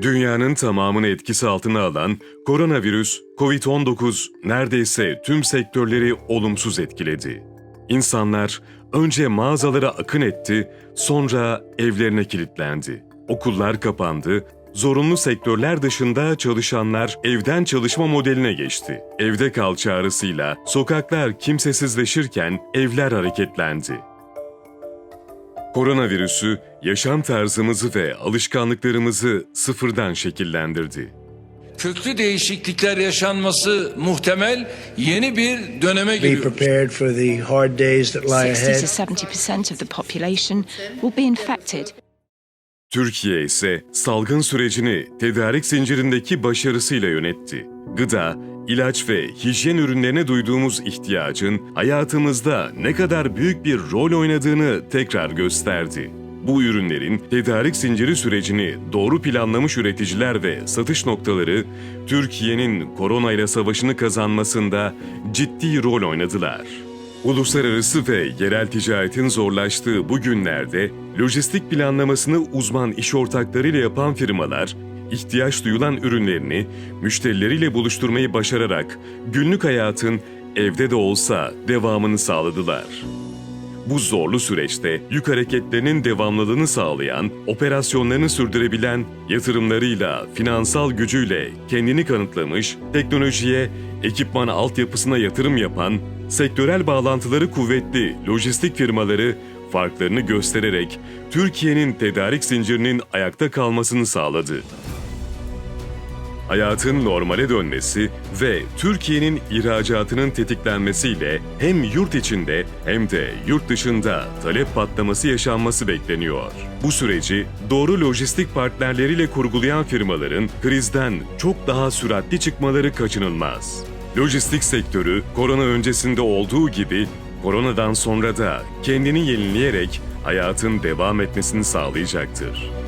Dünyanın tamamını etkisi altına alan koronavirüs, COVID-19 neredeyse tüm sektörleri olumsuz etkiledi. İnsanlar önce mağazalara akın etti, sonra evlerine kilitlendi. Okullar kapandı, zorunlu sektörler dışında çalışanlar evden çalışma modeline geçti. Evde kal çağrısıyla sokaklar kimsesizleşirken evler hareketlendi. Koronavirüsü yaşam tarzımızı ve alışkanlıklarımızı sıfırdan şekillendirdi. köklü değişiklikler yaşanması muhtemel yeni bir döneme be giriyoruz. prepared for the hard days that lie 60 to ahead. 70% of the population will be infected. Türkiye ise salgın sürecini tedarik zincirindeki başarısıyla yönetti. Gıda, ilaç ve hijyen ürünlerine duyduğumuz ihtiyacın hayatımızda ne kadar büyük bir rol oynadığını tekrar gösterdi. Bu ürünlerin tedarik zinciri sürecini doğru planlamış üreticiler ve satış noktaları Türkiye'nin koronayla savaşını kazanmasında ciddi rol oynadılar. Uluslararası ve yerel ticaretin zorlaştığı bu günlerde lojistik planlamasını uzman iş ortaklarıyla yapan firmalar, ihtiyaç duyulan ürünlerini müşterileriyle buluşturmayı başararak günlük hayatın evde de olsa devamını sağladılar. Bu zorlu süreçte yük hareketlerinin devamlılığını sağlayan, operasyonlarını sürdürebilen, yatırımlarıyla, finansal gücüyle kendini kanıtlamış, teknolojiye, ekipman altyapısına yatırım yapan, sektörel bağlantıları kuvvetli lojistik firmaları farklarını göstererek Türkiye'nin tedarik zincirinin ayakta kalmasını sağladı hayatın normale dönmesi ve Türkiye'nin ihracatının tetiklenmesiyle hem yurt içinde hem de yurt dışında talep patlaması yaşanması bekleniyor. Bu süreci doğru lojistik partnerleriyle kurgulayan firmaların krizden çok daha süratli çıkmaları kaçınılmaz. Lojistik sektörü korona öncesinde olduğu gibi koronadan sonra da kendini yenileyerek hayatın devam etmesini sağlayacaktır.